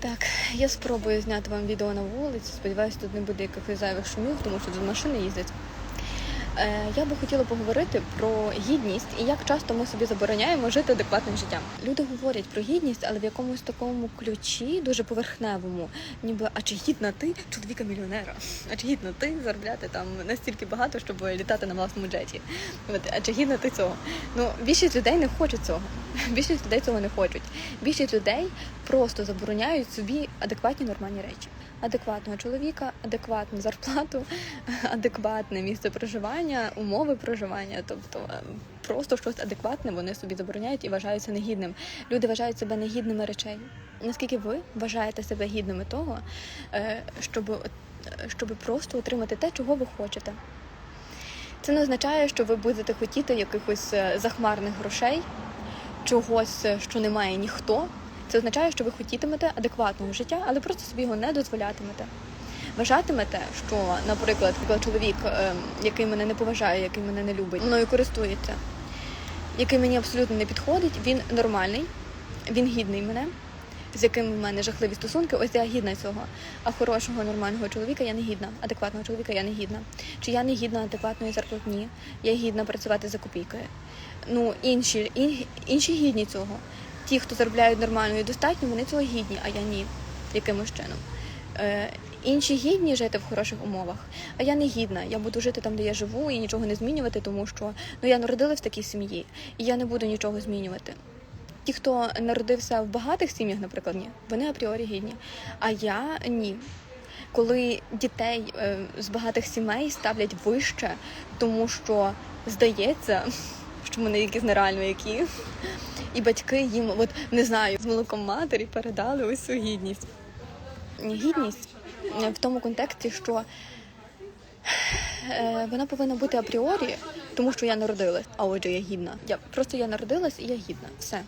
Так, я спробую зняти вам відео на вулиці. Сподіваюся, тут не буде якихось зайвих шумів, тому що тут машини їздять. Е, я би хотіла поговорити про гідність і як часто ми собі забороняємо жити адекватним життям. Люди говорять про гідність, але в якомусь такому ключі, дуже поверхневому, ніби а чи гідна ти чоловіка мільйонера? А чи гідна ти заробляти там настільки багато, щоб літати на власному джеті? От, а чи гідна ти цього? Ну більшість людей не хочуть цього. Більшість людей цього не хочуть. Більшість людей просто забороняють собі адекватні нормальні речі. Адекватного чоловіка, адекватну зарплату, адекватне місце проживання, умови проживання, тобто е, просто щось адекватне вони собі забороняють і вважаються негідним. Люди вважають себе негідними речей. Наскільки ви вважаєте себе гідними того, е, щоб, щоб просто отримати те, чого ви хочете? Це не означає, що ви будете хотіти якихось е, захмарних грошей, чогось, е, що не має ніхто. Це означає, що ви хотітимете адекватного життя, але просто собі його не дозволятимете. Вважатимете, що, наприклад, чоловік, е, який мене не поважає, який мене не любить, мною користується, який мені абсолютно не підходить, він нормальний, він гідний мене, з яким в мене жахливі стосунки, ось я гідна цього. А хорошого нормального чоловіка я не гідна, адекватного чоловіка я не гідна. Чи я не гідна адекватної зарплатні? Я гідна працювати за копійкою. Ну, інші, ін- інші гідні цього. Ті, хто заробляють нормально і достатньо, вони цього гідні, а я ні, якимось чином. Е, інші гідні жити в хороших умовах, а я не гідна. Я буду жити там, де я живу, і нічого не змінювати, тому що ну я народилась в такій сім'ї, і я не буду нічого змінювати. Ті, хто народився в багатих сім'ях, наприклад, ні, вони апріорі гідні. А я ні. Коли дітей е, з багатих сімей ставлять вище, тому що здається, що вони якісь нереально які, і батьки їм, от не знаю, з молоком матері передали ось цю гідність. Гідність в тому контексті, що е, вона повинна бути апріорі, тому що я народилась, а отже, я гідна. Я просто я народилась і я гідна. Все.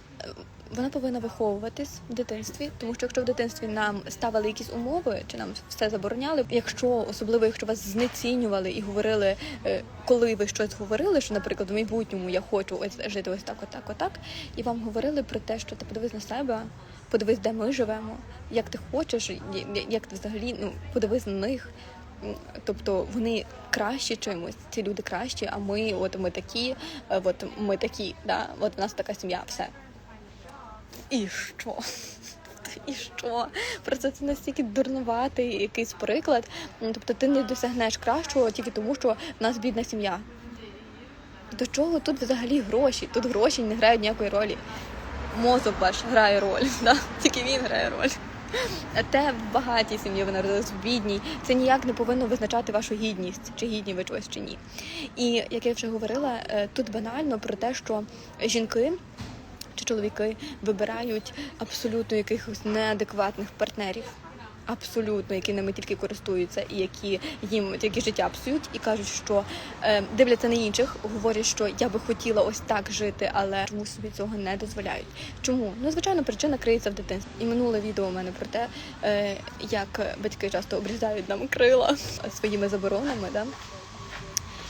Вона повинна виховуватись в дитинстві, тому що якщо в дитинстві нам ставили якісь умови, чи нам все забороняли, якщо особливо, якщо вас знецінювали і говорили, е, коли ви щось говорили, що, наприклад, в майбутньому я хочу ось жити ось так, отак, отак, і вам говорили про те, що ти подивись на себе, подивись, де ми живемо, як ти хочеш, як ти взагалі ну подивись на них. Тобто вони кращі чимось, ці люди кращі, а ми, от ми такі, е, от ми такі, да, от в нас така сім'я, все. І що? І що? Просто це настільки дурнуватий якийсь приклад. Тобто ти не досягнеш кращого тільки тому, що в нас бідна сім'я. До чого тут взагалі гроші? Тут гроші не грають ніякої ролі. Мозок ваш грає роль, да? тільки він грає роль. А те в багатій сім'ї ви народились в бідній. Це ніяк не повинно визначати вашу гідність, чи гідні ви чогось чи ні. І як я вже говорила, е, тут банально про те, що жінки чи чоловіки вибирають абсолютно якихось неадекватних партнерів. Абсолютно, які ними тільки користуються, і які їм тільки життя псують, і кажуть, що е, дивляться на інших, говорять, що я би хотіла ось так жити, але чомусь собі цього не дозволяють. Чому? Ну, звичайно, причина криється в дитинстві. І минуле відео у мене про те, е, як батьки часто обрізають нам крила своїми заборонами. Да?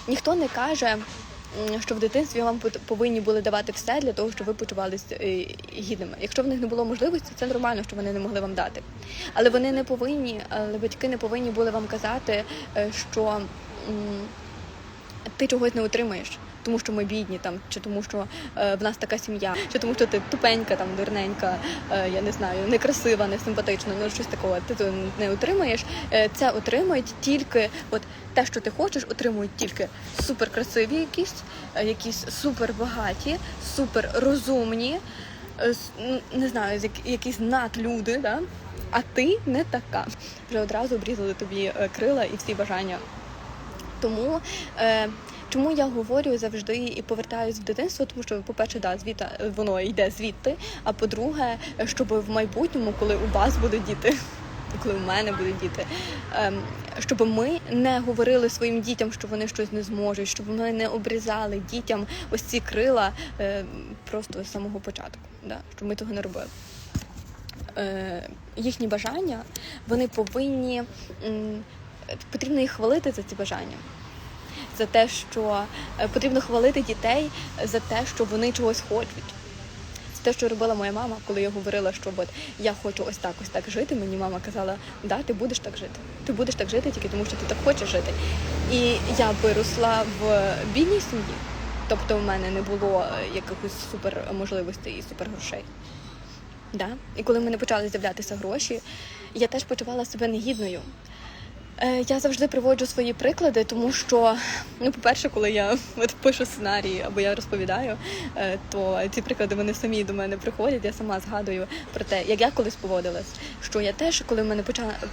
Ніхто не каже, що в дитинстві вам повинні були давати все для того, щоб ви почувалися е, гідними. Якщо в них не було можливості, це нормально, що вони не могли вам дати. Але вони не повинні, але батьки не повинні були вам казати, е, що ти чогось не отримаєш. Тому що ми бідні, там чи тому, що е, в нас така сім'я, чи тому, що ти тупенька, там дурненька, е, я не знаю, некрасива, не симпатична, ну щось такого. Ти то не отримаєш. Е, це отримують тільки, от те, що ти хочеш, отримують тільки суперкрасиві, якісь, е, якісь супербагаті, суперрозумні, е, не знаю, якісь надлюди, да? а ти не така. Вже одразу обрізали тобі е, крила і всі бажання. Тому е, чому я говорю завжди і повертаюсь в дитинство, тому що, по-перше, да, звідти воно йде звідти. А по-друге, щоб в майбутньому, коли у вас будуть діти, коли у мене будуть діти, ем, щоб ми не говорили своїм дітям, що вони щось не зможуть, щоб ми не обрізали дітям ось ці крила е, просто з самого початку, да, щоб ми того не робили. Е, їхні бажання, вони повинні потрібно їх хвалити за ці бажання. За те, що е, потрібно хвалити дітей за те, що вони чогось хочуть. те, що робила моя мама, коли я говорила, що от я хочу ось так, ось так жити. Мені мама казала, да, ти будеш так жити. Ти будеш так жити тільки тому, що ти так хочеш жити. І я виросла в бідній сім'ї. Тобто в мене не було е, якихось супер можливостей і супер грошей. Да? І коли в мене почали з'являтися гроші, я теж почувала себе негідною. Е, Я завжди приводжу свої приклади, тому що, ну, по-перше, коли я от пишу сценарії або я розповідаю, е, то ці приклади вони самі до мене приходять. Я сама згадую про те, як я колись поводилась. Що я теж, коли в мене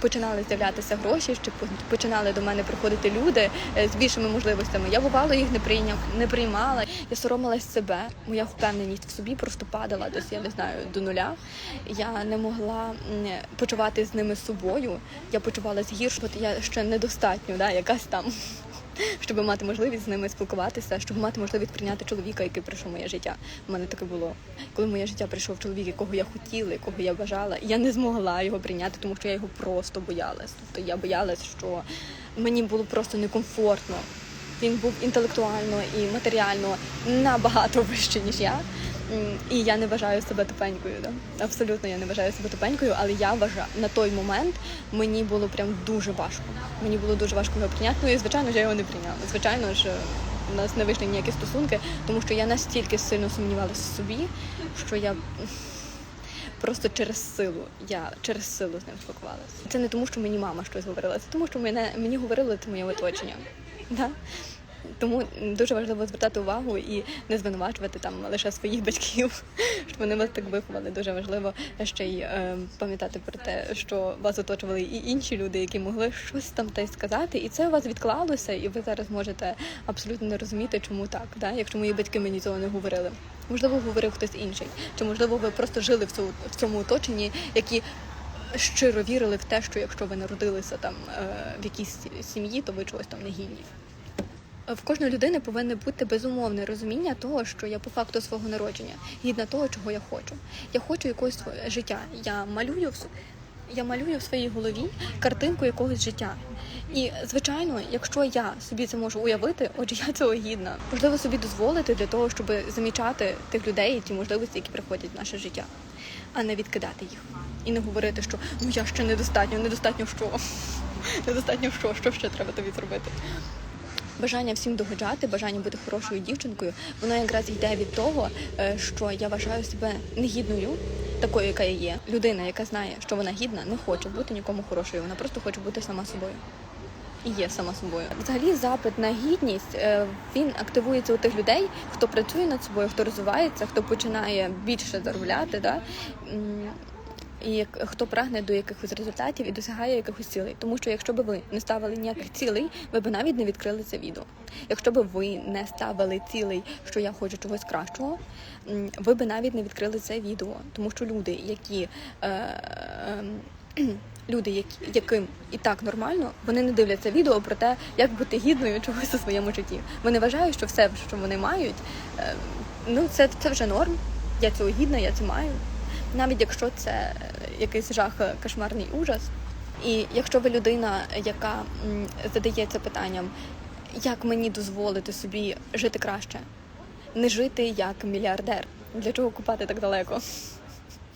починали з'являтися гроші, чи починали до мене приходити люди е, з більшими можливостями, я бувало їх не прийняв, не приймала. Я соромилась себе. Моя впевненість в собі просто падала десь, я не знаю, до нуля. Я не могла почувати з ними собою. Я почувалась гірше, я ще недостатньо, да, якась там. Щоб мати можливість з ними спілкуватися, щоб мати можливість прийняти чоловіка, який прийшов в моє життя. У мене таке було. Коли в моє життя прийшов чоловік, якого я хотіла, якого я бажала, я не змогла його прийняти, тому що я його просто боялась. Тобто я боялась, що мені було просто некомфортно. Він був інтелектуально і матеріально набагато вище, ніж я. І я не вважаю себе тупенькою. Да? Абсолютно я не вважаю себе тупенькою, але я вважаю на той момент мені було прям дуже важко. Мені було дуже важко його прийняти. Ну і звичайно ж я його не прийняла. Звичайно ж, у нас не вийшли ніякі стосунки, тому що я настільки сильно сумнівалася в собі, що я просто через силу. Я через силу з ним спілкувалася. Це не тому, що мені мама щось говорила, це тому, що мене мені говорило це моє оточення. Да? Тому дуже важливо звертати увагу і не звинувачувати там лише своїх батьків, що вони вас так виховали. Дуже важливо ще й е, пам'ятати про те, що вас оточували і інші люди, які могли щось там та й сказати, і це у вас відклалося, і ви зараз можете абсолютно не розуміти, чому так, да? якщо мої батьки мені цього не говорили. Можливо, говорив хтось інший, чи можливо, ви просто жили в цьому в цьому оточенні, які щиро вірили в те, що якщо ви народилися там е, в якійсь сім'ї, то ви чогось там не гідні. В кожної людини повинне бути безумовне розуміння того, що я по факту свого народження гідна того, чого я хочу. Я хочу якогось життя. Я малюю я малюю в своїй голові картинку якогось життя. І звичайно, якщо я собі це можу уявити, отже, я цього гідна. Можливо, собі дозволити для того, щоб замічати тих людей і ті можливості, які приходять в наше життя, а не відкидати їх. І не говорити, що ну я ще недостатньо, недостатньо що? Недостатньо що, що ще треба тобі зробити. Бажання всім догоджати, бажання бути хорошою дівчинкою, воно якраз йде від того, е, що я вважаю себе негідною, такою, яка я є. Людина, яка знає, що вона гідна, не хоче бути нікому хорошою. Вона просто хоче бути сама собою. І є сама собою. Взагалі, запит на гідність е, він активується у тих людей, хто працює над собою, хто розвивається, хто починає більше заробляти. Да? І хто прагне до якихось результатів і досягає якихось цілей. Тому що якщо б ви не ставили ніяких цілей, ви б навіть не відкрили це відео. Якщо б ви не ставили цілей, що я хочу чогось кращого, ви б навіть не відкрили це відео. Тому що люди, які е, ем, люди, які, яким і так нормально, вони не дивляться відео про те, як бути гідною чогось у своєму житті. Вони вважають, що все, що вони мають, е, ну це, це вже норм. Я цього гідна, я це маю навіть якщо це е, якийсь жах, е, кошмарний ужас. І якщо ви людина, яка задається питанням, як мені дозволити собі жити краще, не жити як мільярдер. Для чого купати так далеко?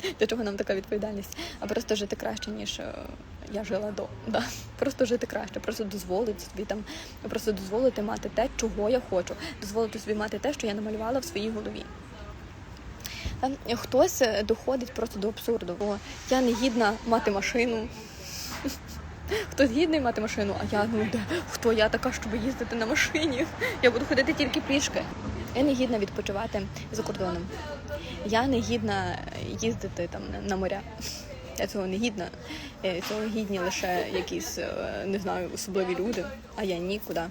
Для чого нам така відповідальність? А просто жити краще, ніж е, я жила до. Да. Просто жити краще, просто дозволити собі там, просто дозволити мати те, чого я хочу, дозволити собі мати те, що я намалювала в своїй голові. Хтось е, доходить просто до абсурду, бо я не гідна мати машину. Хтось гідний мати машину, а я ну де хто я така, щоб їздити на машині? Я буду ходити тільки пішки. Я не гідна відпочивати за кордоном. Я не гідна їздити там на- моря. Я цього не гідна. Е, Цього гідні лише якісь е, не знаю особливі люди, а я нікуди.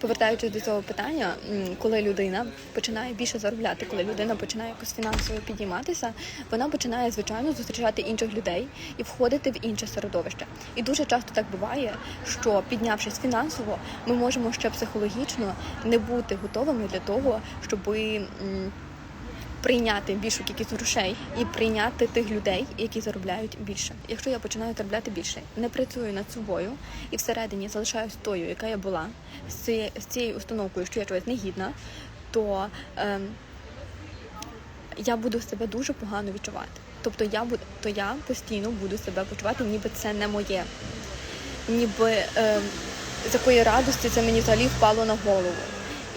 Повертаючись до цього питання, коли людина починає більше заробляти, коли людина починає якось фінансово підійматися, вона починає звичайно зустрічати інших людей і входити в інше середовище. І дуже часто так буває, що піднявшись фінансово, ми можемо ще психологічно не бути готовими для того, щоби. Прийняти більшу кількість грошей і прийняти тих людей, які заробляють більше. Якщо я починаю заробляти більше, не працюю над собою і всередині залишаюсь тою, яка я була, з цією, з цією установкою, що я чогось не гідна, то ем, я буду себе дуже погано відчувати. Тобто я буду, то я постійно буду себе почувати, ніби це не моє, ніби е, з радості це мені взагалі впало на голову.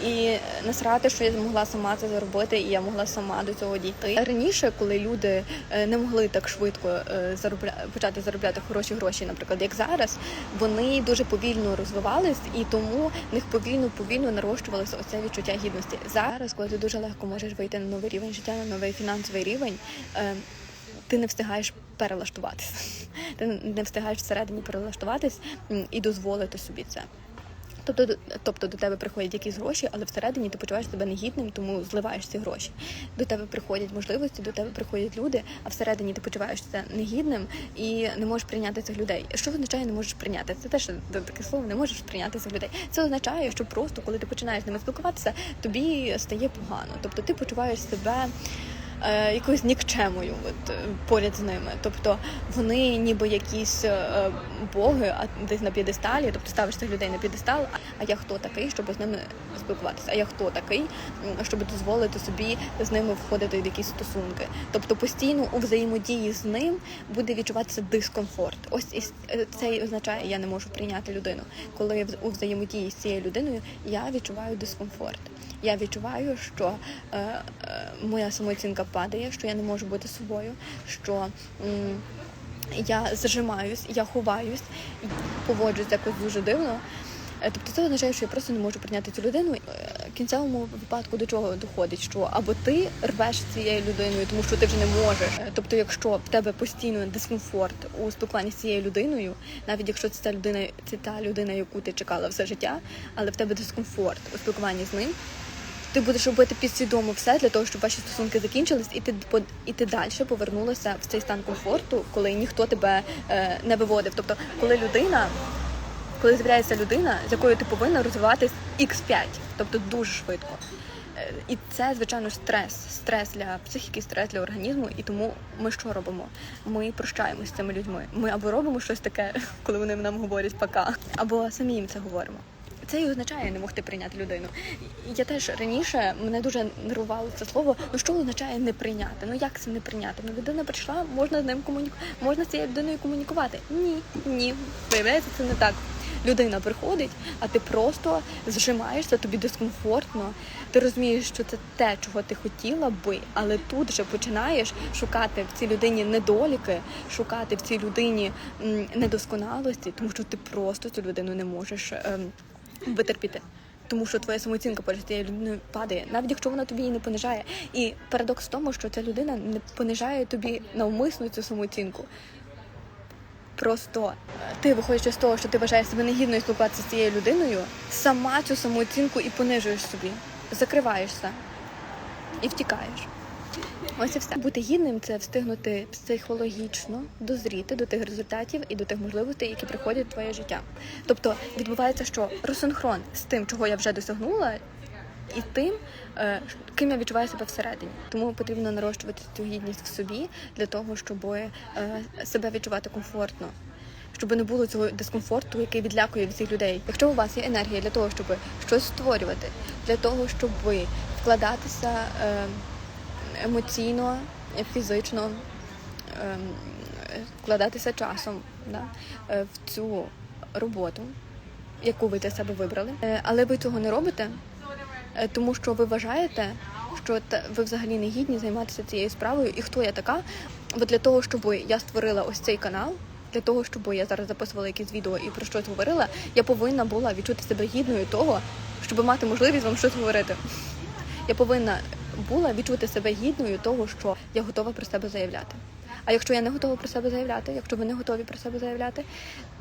І насрати, що я змогла сама це зробити, і я могла сама до цього дійти. Раніше, коли люди е, не могли так швидко е, заробля... почати заробляти хороші гроші, наприклад, як зараз, вони дуже повільно розвивались, і тому в них повільно повільно нарощувалося оце відчуття гідності. Зараз, коли ти дуже легко можеш вийти на новий рівень життя, на новий фінансовий рівень. е, Ти не встигаєш перелаштуватися. Ти не встигаєш всередині перелаштуватись і дозволити собі це. Тобто, тобто до тебе приходять якісь гроші, але всередині ти почуваєш себе негідним, тому зливаєш ці гроші. До тебе приходять можливості, до тебе приходять люди, а всередині ти почуваєшся негідним і не можеш прийняти цих людей. Що означає не можеш прийняти? Це теж таке слово не можеш прийняти цих людей. Це означає, що просто коли ти починаєш з ними спілкуватися, тобі стає погано. Тобто ти почуваєш себе. Е, Якоюсь нікчемою от, е, поряд з ними. Тобто вони ніби якісь е, боги, а десь на п'єдесталі, тобто ставиш цих людей на п'єдестал, а, я хто такий, щоб з ними спілкуватися? А я хто такий, щоб дозволити собі з ними входити в якісь стосунки? Тобто постійно у взаємодії з ним буде відчуватися дискомфорт. Ось і е, це означає, я не можу прийняти людину. Коли в- у взаємодії з цією людиною я відчуваю дискомфорт. Я відчуваю, що е, е, моя самооцінка падає, що я не можу бути собою, що я зажимаюсь, я ховаюсь, поводжусь якось дуже дивно. Е, Тобто це означає, що я просто не можу прийняти цю людину. Е, В кінцевому випадку до чого доходить, що або ти рвеш цією людиною, тому що ти вже не можеш. Е, Тобто, якщо в тебе постійно дискомфорт у спілкуванні з цією людиною, навіть якщо це та людина, це та людина, яку ти чекала все життя, але в тебе дискомфорт у спілкуванні з ним, ти будеш робити підсвідомо все для того, щоб ваші стосунки закінчились, і ти і ти далі повернулася в цей стан комфорту, коли ніхто тебе е, не виводив. Тобто, коли людина, коли з'являється людина, з якою ти повинна розвиватись x5, тобто дуже швидко. Е, І це, звичайно, стрес, стрес для психіки, стрес для організму. І тому ми що робимо? Ми прощаємося з цими людьми. Ми або робимо щось таке, коли вони нам говорять пока, або самі їм це говоримо. Це і означає не могти прийняти людину. Я теж раніше мене дуже нервувало це слово. Ну що означає не прийняти? Ну як це не прийняти? Ну людина прийшла, можна з ним комуніку... можна з цією людиною комунікувати. Ні, ні, виявляється, це не так. Людина приходить, а ти просто зжимаєшся, тобі дискомфортно. Ти розумієш, що це те, чого ти хотіла би, але тут же починаєш шукати в цій людині недоліки, шукати в цій людині недосконалості, тому що ти просто цю людину не можеш витерпіти. Тому що твоя самооцінка перед цією людиною падає, навіть якщо вона тобі її не понижає. І парадокс в тому, що ця людина не понижає тобі навмисно цю самооцінку. Просто е, ти, виходячи з того, що ти вважаєш себе негідною спілкуватися з цією людиною, сама цю самооцінку і понижуєш собі, закриваєшся і втікаєш. Ось і все. Бути гідним це встигнути психологічно дозріти до тих результатів і до тих можливостей, які приходять в твоє життя. Тобто відбувається, що розсинхрон з тим, чого я вже досягнула, і тим, е, ким я відчуваю себе всередині. Тому потрібно нарощувати цю гідність в собі для того, щоб е, себе відчувати комфортно. Щоб не було цього дискомфорту, який відлякує від цих людей. Якщо у вас є енергія для того, щоб щось створювати, для того, щоб вкладатися е, емоційно, фізично, ем, вкладатися часом да, е, в цю роботу, яку ви для себе вибрали. Е, Але ви цього не робите, е, тому що ви вважаєте, що ви взагалі не гідні займатися цією справою. І хто я така? Бо для того, щоб я створила ось цей канал. Для того, щоб я зараз записувала якісь відео і про щось говорила, я повинна була відчути себе гідною того, щоб мати можливість вам щось говорити. Я повинна була відчути себе гідною того, що я готова про себе заявляти. А якщо я не готова про себе заявляти, якщо ви не готові про себе заявляти,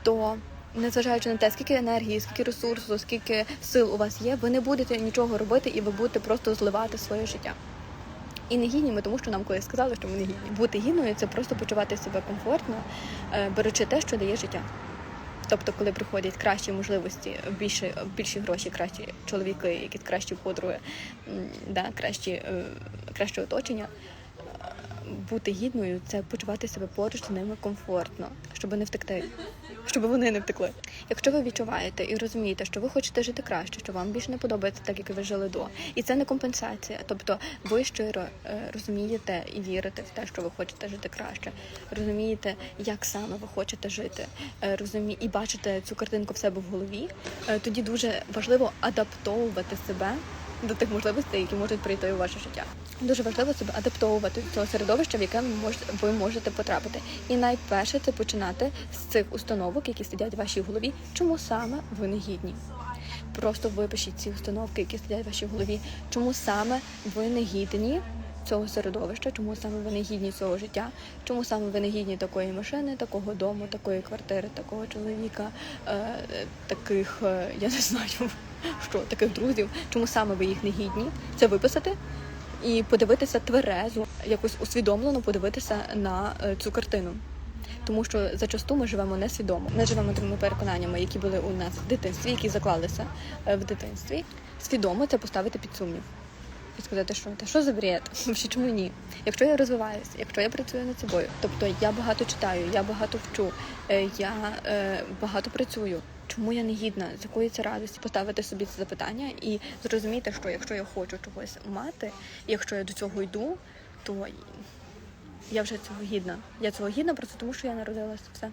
то незважаючи на те, скільки енергії, скільки ресурсу, скільки сил у вас є, ви не будете нічого робити і ви будете просто зливати своє життя. І не гідні ми, тому що нам колись сказали, що ми не гідні. Бути гідною це просто почувати себе комфортно, е, беручи те, що дає життя. Тобто, коли приходять кращі можливості, більше більші гроші, кращі чоловіки, які кращі подруги, да, кращі, е, краще оточення. Бути гідною це почувати себе поруч з ними комфортно, щоб не втекти, щоб вони не втекли. Якщо ви відчуваєте і розумієте, що ви хочете жити краще, що вам більше не подобається так, як ви жили до, і це не компенсація. Тобто ви щиро е, розумієте і вірите в те, що ви хочете жити краще, розумієте, як саме ви хочете жити, е, розумі... і бачите цю картинку в себе в голові. е, Тоді дуже важливо адаптовувати себе до тих можливостей, які можуть прийти у ваше життя. Дуже важливо себе адаптовувати до цього середовища, в яке ви можете, потрапити. І найперше це починати з цих установок, які сидять в вашій голові. Чому саме ви не гідні? Просто випишіть ці установки, які сидять в вашій голові. Чому саме ви не гідні цього середовища? Чому саме ви не гідні цього життя? Чому саме ви не гідні такої машини, такого дому, такої квартири, такого чоловіка, е, таких, е, я не знаю, що таких друзів? Чому саме ви їх не гідні? Це виписати і подивитися тверезо, якось усвідомлено подивитися на е, цю картину. Тому що зачасту ми живемо несвідомо. Ми живемо тими переконаннями, які були у нас в дитинстві, які заклалися е, в дитинстві. Свідомо це поставити під сумнів. І сказати, що та що за бред? Взагалі, чому ні? Якщо я розвиваюся, якщо я працюю над собою, тобто я багато читаю, я багато вчу, е, я е, багато працюю. Чому я не гідна? З якої це радості поставити собі це запитання і зрозуміти, що якщо я хочу чогось мати, якщо я до цього йду, то я вже цього гідна. Я цього гідна просто тому, що я народилася. Все.